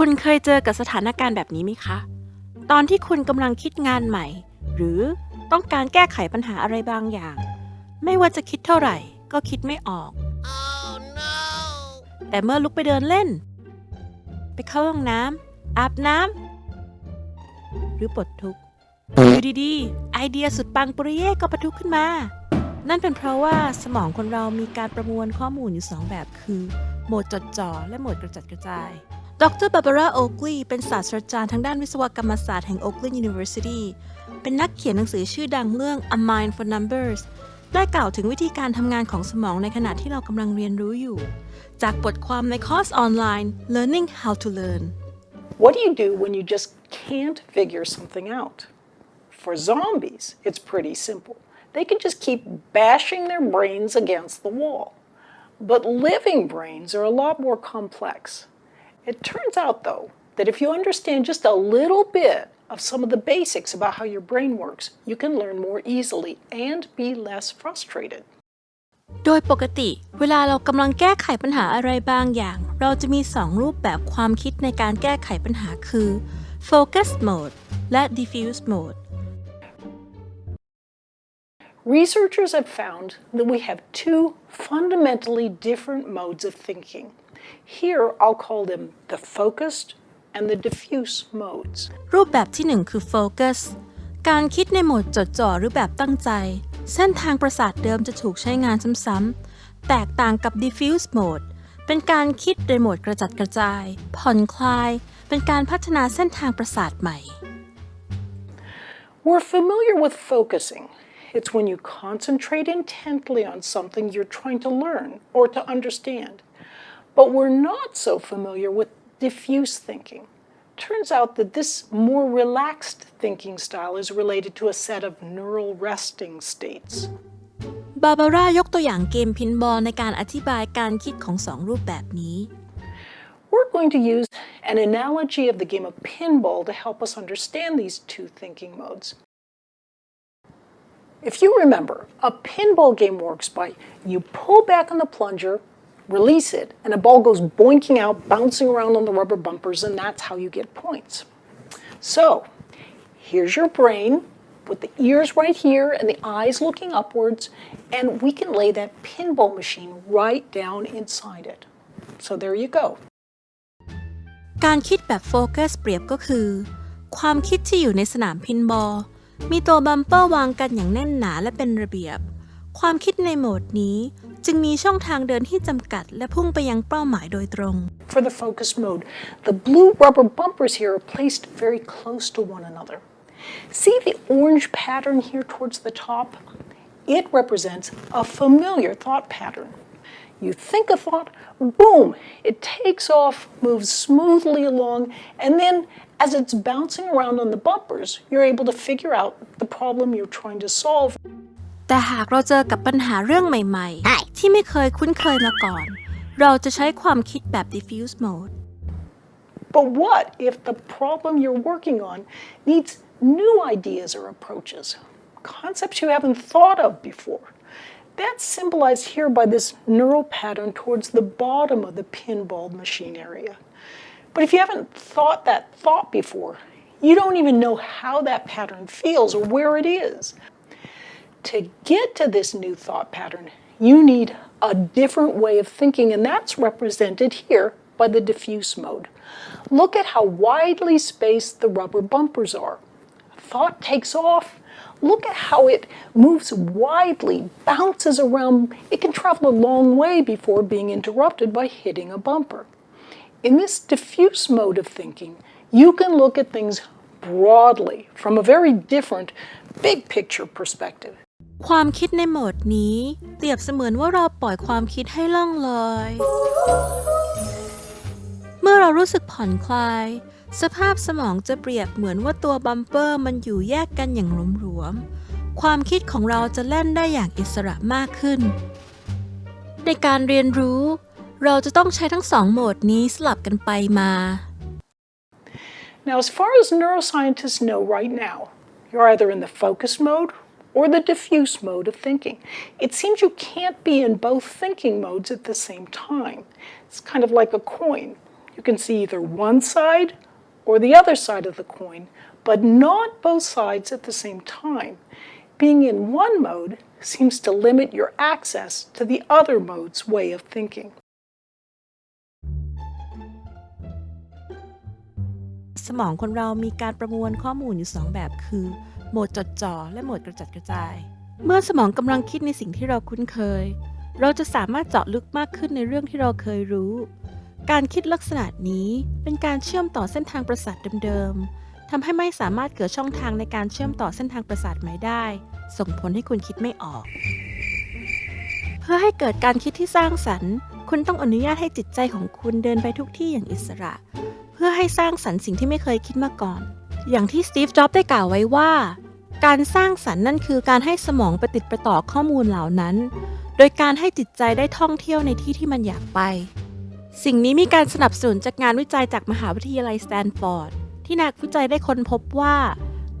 คุณเคยเจอกับสถานการณ์แบบนี้ไหมคะ ตอนที่คุณกำลังคิดงานใหม่ หรือต้องการแก้ไขปัญหาอะไรบางอย่าง ไม่ว่าจะคิดเท่าไหร่ ก็คิดไม่ออกแต่เมื่อลุกไปเดินเล่น ไปเข้าห้องน้ำอาบน้ำหรือปลดทุกข์อยู่ดีๆ ไอเดียสุดปังปริเย่ก็ประทุขึ้นมา นั่นเป็นเพราะว่าสมองคนเรามีการประมวลข้อมูลอยู่สองแบบคือ โหมดจดจ่อและโหมดกระจัดกระจาย ดรบาบาร่าโอกลีเป็นศาสตราจารย์ทางด้านวิศวกรรมศาสตร์แห่ง Oakland University เป็นนักเขียนหนังสือชื่อดังเรื่อง A Mind for Numbers ได้กล่าวถึงวิธีการทำงานของสมองในขณะที่เรากำลังเรียนรู้อยู่ จากบทความในคอร์สออนไลน์ Learning How to Learn What do you do when you just can't figure something out? For zombies, it's pretty simple. They can just keep bashing their brains against the wall. But living brains are a lot more complex. It turns out, though, that if you understand just a little bit of some of the basics about how your brain works, you can learn more easily and be less frustrated. โดยปกติ เวลาเรากำลังแก้ไขปัญหาอะไรบางอย่าง เราจะมี 2 รูปแบบความคิดในการแก้ไขปัญหาคือ focus mode และ diffuse mode Researchers have found that we have two fundamentally different modes of thinking. Here, I'll call them the focused and the diffuse modes. รูปแบบที่ 1 คือ focus การคิดในโหมดจดจ่อหรือแบบตั้งใจ เส้นทางประสาทเดิมจะถูกใช้งานซ้ำๆ แตกต่างกับ diffuse mode เป็นการคิดในโหมดกระจัดกระจาย ผ่อนคลาย เป็นการพัฒนาเส้นทางประสาทใหม่ We're familiar with focusing. It's when you concentrate intently on something you're trying to learn or to understand. But we're not so familiar with diffuse thinking. Turns out that this more relaxed thinking style is related to a set of neural resting states. บาบาร่ายกตัวอย่างเกมพินบอลในการอธิบายการคิดของสองรูปแบบนี้ We're going to use an analogy of the game of pinball to help us understand these two thinking modes. If you remember, a pinball game works by you pull back on the plunger, release it, and a ball goes boinking out, bouncing around on the rubber bumpers, and that's how you get points. So, here's your brain with the ears right here and the eyes looking upwards, and we can lay that pinball machine right down inside it. So, there you go. การคิดแบบโฟกัสเปรียบก็คือ ความคิดที่อยู่ในสนามพินบอล มีตัวบัมเปอร์วางกันอย่างแน่นหนาและเป็นระเบียบ ความคิดในโหมดนี้ จึงมีช่องทางเดินที่จำกัด และพุ่งไปยังเป้าหมายโดยตรง For the focus mode, the blue rubber bumpers here are placed very close to one another. See the orange pattern here towards the top? It represents a familiar thought pattern. You think a thought, boom, it takes off, moves smoothly along, and then as it's bouncing around on the bumpers, you're able to figure out the problem you're trying to solve แต่หากเราเจอกับปัญหาเรื่องใหม่ๆ ที่ไม่เคยคุ้นเคยมาก่อน เราจะใช้ความคิดแบบ diffuse mode But what if the problem you're working on needs new ideas or approaches, concepts you haven't thought of before? That's symbolized here by this neural pattern towards the bottom of the pinball machine area. But if you haven't thought that thought before, you don't even know how that pattern feels or where it is. To get to this new thought pattern, you need a different way of thinking, and that's represented here by the diffuse mode. Look at how widely spaced the rubber bumpers are. Thought takes off. Look at how it moves widely, bounces around. It can travel a long way before being interrupted by hitting a bumper. In this diffuse mode of thinking, you can look at things broadly from a very different big picture perspective. ความคิดในโหมดนี้เปรียบเสมือนว่าเราปล่อยความคิดให้ล่องลอย เมื่อเรารู้สึกผ่อนคลาย สภาพสมองจะเปรียบเหมือนว่าตัวบัมเปอร์มันอยู่แยกกันอย่างหลวมๆ ความคิดของเราจะเล่นได้อย่างอิสระมากขึ้น ในการเรียนรู้ เราจะต้องใช้ทั้งสองโหมดนี้สลับกันไปมา Now, as far as neuroscientists know right now, you're either in the focus mode or the diffuse mode of thinking. It seems you can't be in both thinking modes at the same time. It's kind of like a coin. You can see either one side or the other side of the coin, but not both sides at the same time. Being in one mode seems to limit your access to the other mode's way of thinking. สมองคนเรามีการประมวลข้อมูลอยู่สองแบบคือ โหมดจดจ่อ และโหมดกระจัดกระจาย เมื่อสมองกำลังคิดในสิ่งที่เราคุ้นเคย เราจะสามารถเจาะลึกมากขึ้นในเรื่องที่เราเคยรู้ การคิดลักษณะนี้เป็นการเชื่อมต่อเส้นทางประสาทเดิมๆทำให้ไม่สามารถเกิดช่องทางในการเชื่อมต่อเส้นทางประสาทใหม่ได้ ส่งผลให้คุณคิดไม่ออก เพื่อให้เกิดการคิดที่สร้างสรรค์ คุณต้องอนุญาตให้จิตใจของคุณเดินไปทุกที่อย่างอิสระ เพื่อให้สร้างสรรค์สิ่งที่ไม่เคยคิดมาก่อนอย่างที่สตีฟ จ็อบส์ได้กล่าวไว้ว่า การสร้างสรรค์นั่นคือการให้สมองไปติดประต่อข้อมูลเหล่านั้น โดยการให้จิตใจได้ท่องเที่ยวในที่ที่มันอยากไป สิ่งนี้มีการสนับสนุนจากงานวิจัยจากมหาวิทยาลัยสแตนฟอร์ด ที่นักวิจัยได้ค้นพบว่า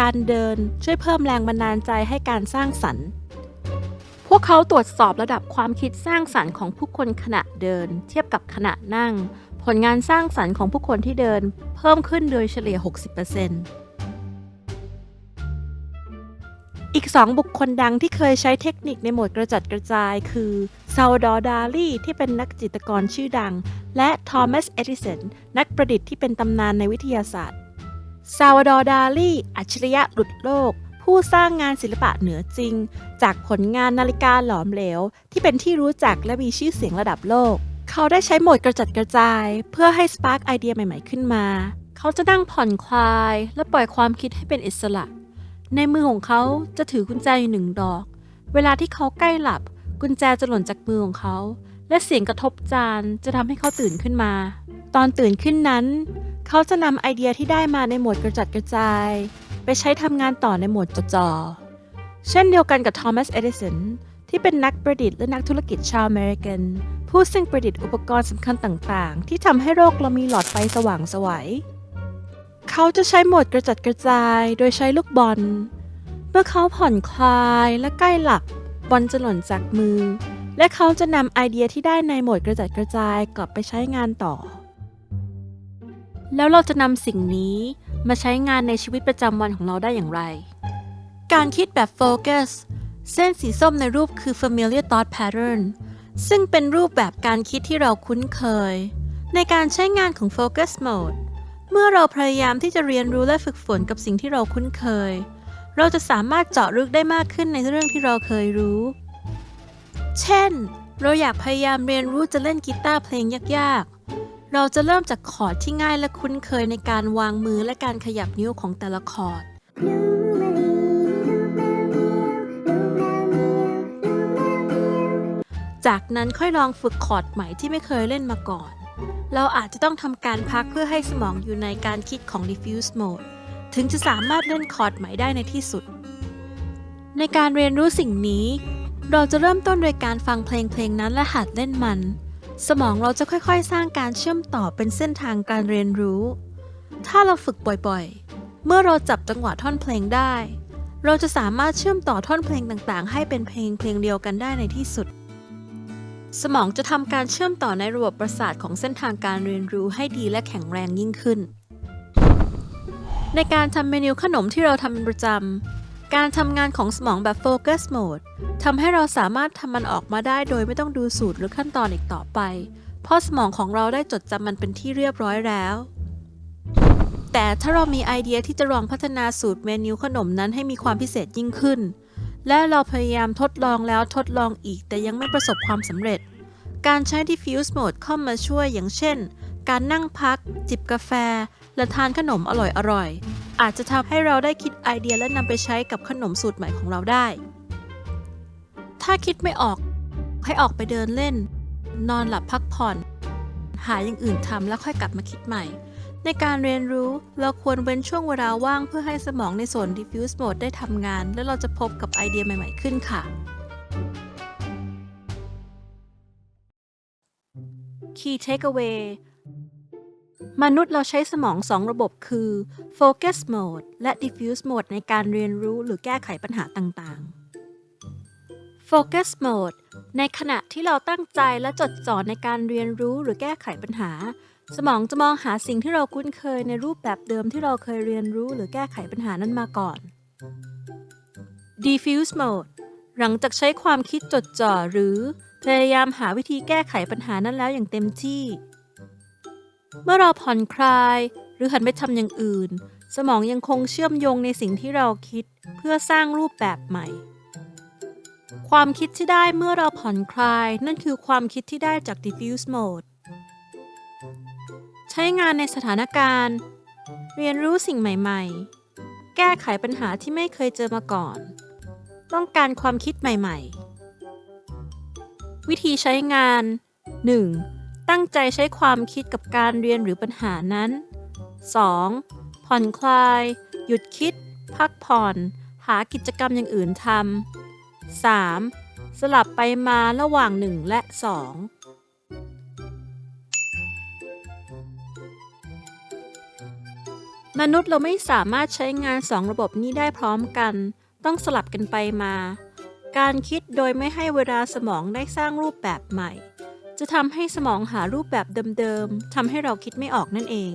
การเดินช่วยเพิ่มแรงบันดาลใจให้การสร้างสรรค์ พวกเขาตรวจสอบระดับความคิดสร้างสรรค์ของผู้คนขณะเดิน เทียบกับขณะนั่ง ผลงานสร้างสรรค์ของผู้คนที่เดิน เพิ่มขึ้นโดยเฉลี่ย 60% อีกสองบุคคลดังที่เคยใช้เทคนิคในโหมดกระจัดกระจายคือซาวดอร์ดาลีที่เป็นนักจิตรกรชื่อดัง และทอมัส เอดิสัน นักประดิษฐ์ที่เป็นตำนานในวิทยาศาสตร์ซาวดอร์ดาลีอัจฉริยะหลุดโลก ผู้สร้างงานศิลปะเหนือจริง จากผลงานนาฬิกาหลอมเหลว ที่เป็นที่รู้จักและมีชื่อเสียงระดับโลก เขาได้ใช้โหมดกระจัดกระจาย เพื่อให้สปาร์กไอเดียใหม่ ๆ ขึ้นมา เขาจะนั่งผ่อนคลาย และปล่อยความคิดให้เป็นอิสระ ในมือของเขาจะถือกุญแจอยู่หนึ่งดอก เวลาที่เขาใกล้หลับ กุญแจจะหล่นจากมือของเขา และเสียงกระทบจานจะทำให้เขาตื่นขึ้นมา ตอนตื่นขึ้นนั้น เขาจะนำไอเดียที่ได้มาในโหมดกระจัดกระจาย ไปใช้ทำงานต่อในโหมดจดจ่อเช่นเดียวกันกับทอมัส เอดิสันที่เป็นนักประดิษฐ์และนักธุรกิจชาวอเมริกัน ผู้ซึ่งประดิษฐ์อุปกรณ์สำคัญต่าง ๆ ที่ทำให้โลกเรามีหลอดไฟสว่างสวัย เขาจะใช้โหมดกระจัดกระจายโดยใช้ลูกบอล เมื่อเขาผ่อนคลายและใกล้หลับบอลจะหล่นจากมือ และเขาจะนำไอเดียที่ได้ในโหมดกระจัดกระจายกลับไปใช้งานต่อ แล้วเราจะนำสิ่งนี้มาใช้งานในชีวิตประจำวันของเราได้อย่างไร การคิดแบบโฟกัสเส้นสีส้มในรูปคือ familiar thought pattern ซึ่งเป็นรูปแบบการคิดที่เราคุ้นเคย ในการใช้งานของ focus mode เมื่อเราพยายามที่จะเรียนรู้และฝึกฝนกับสิ่งที่เราคุ้นเคย เราจะสามารถเจาะลึกได้มากขึ้นในเรื่องที่เราเคยรู้ เช่น เราอยากพยายามเรียนรู้จะเล่นกีตาร์เพลงยากๆ เราจะเริ่มจากคอร์ดที่ง่ายและคุ้นเคยในการวางมือและการขยับนิ้วของแต่ละคอร์ดจากนั้นค่อยลองฝึกคอร์ดใหม่ที่ไม่เคยเล่นมาก่อน เราอาจจะต้องทำการพักเพื่อให้สมองอยู่ในการคิดของ diffuse mode ถึงจะสามารถเล่นคอร์ดใหม่ได้ในที่สุด ในการเรียนรู้สิ่งนี้ เราจะเริ่มต้นโดยการฟังเพลงเพลงนั้นและหัดเล่นมัน สมองเราจะค่อยๆ สร้างการเชื่อมต่อเป็นเส้นทางการเรียนรู้ ถ้าเราฝึกบ่อยๆ เมื่อเราจับจังหวะท่อนเพลงได้ เราจะสามารถเชื่อมต่อท่อนเพลงต่างๆ ให้เป็นเพลงเพลงเดียวกันได้ในที่สุด สมองจะทำการเชื่อมต่อในระบบประสาทของเส้นทางการเรียนรู้ให้ดีและแข็งแรงยิ่งขึ้น ในการทำเมนูขนมที่เราทำเป็นประจำ การทำงานของสมองแบบ Focus Mode ทำให้เราสามารถทำมันออกมาได้โดยไม่ต้องดูสูตรหรือขั้นตอนอีกต่อไป เพราะสมองของเราได้จดจำมันเป็นที่เรียบร้อยแล้ว แต่ถ้าเรามีไอเดียที่จะลองพัฒนาสูตรเมนูขนมนั้นให้มีความพิเศษยิ่งขึ้น และเราพยายามทดลองแล้วทดลองอีกแต่ยังไม่ประสบความสำเร็จ การใช้ diffuse mode เข้ามาช่วยอย่างเช่น การนั่งพัก จิบกาแฟ และทานขนมอร่อยๆ อาจจะทำให้เราได้คิดไอเดียและนำไปใช้กับขนมสูตรใหม่ของเราได้ ถ้าคิดไม่ออก ให้ออกไปเดินเล่น นอนหลับพักผ่อน หาอย่างอื่นทำแล้วค่อยกลับมาคิดใหม่ ในการเรียนรู้เราควรเว้นช่วงเวลาว่างเพื่อให้สมองในโซน diffuse mode ได้ทำงาน และเราจะพบกับไอเดียใหม่ๆขึ้นค่ะ Key Takeaway มนุษย์เราใช้สมองสองระบบคือ Focus Mode และ Diffuse Mode ในการเรียนรู้หรือแก้ไขปัญหาต่างๆ Focus Mode ในขณะที่เราตั้งใจและจดจ่อในการเรียนรู้หรือแก้ไขปัญหา สมองจะมองหาสิ่งที่เราคุ้นเคยในรูปแบบเดิมที่เราเคยเรียนรู้หรือแก้ไขปัญหานั้นมาก่อน diffuse mode หลังจากใช้ความคิดจดจ่อหรือพยายามหาวิธีแก้ไขปัญหานั้นแล้วอย่างเต็มที่ เมื่อเราผ่อนคลาย หรือหันไปทำอย่างอื่น สมองยังคงเชื่อมโยงในสิ่งที่เราคิดเพื่อสร้างรูปแบบใหม่ ความคิดที่ได้เมื่อเราผ่อนคลาย นั่นคือความคิดที่ได้จาก diffuse mode ใช้งานในสถานการณ์ เรียนรู้สิ่งใหม่ๆ แก้ไขปัญหาที่ไม่เคยเจอมาก่อน ต้องการความคิดใหม่ๆ วิธีใช้งาน 1. ตั้งใจใช้ความคิดกับการเรียนหรือปัญหานั้น 2. ผ่อนคลาย หยุดคิด พักผ่อน หากิจกรรมอย่างอื่นทำ 3. สลับไปมาระหว่าง 1 และ 2 มนุษย์เราไม่สามารถใช้งานสองระบบนี้ได้พร้อมกัน ต้องสลับกันไปมา การคิดโดยไม่ให้เวลาสมองได้สร้างรูปแบบใหม่ จะทำให้สมองหารูปแบบเดิมๆทำให้เราคิดไม่ออกนั่นเอง